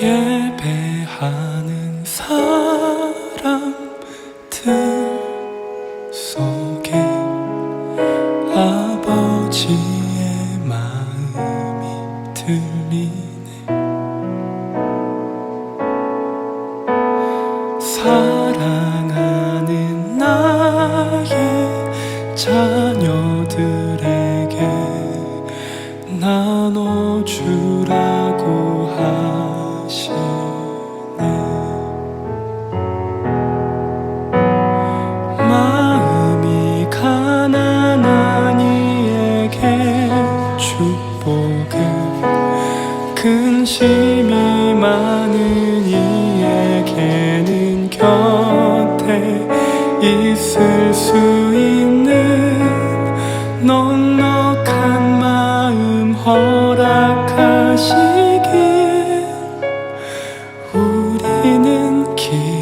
예배하는 사람들 속에 아버지의 마음이 들리네. 사랑하는 나의 자녀들에게 나눠주라고 하시네 마음이 가난한 이에게 축복을 근심이 많은 이에게는 곁에 있을 수 있는 넉넉한 마음 허락하 okay.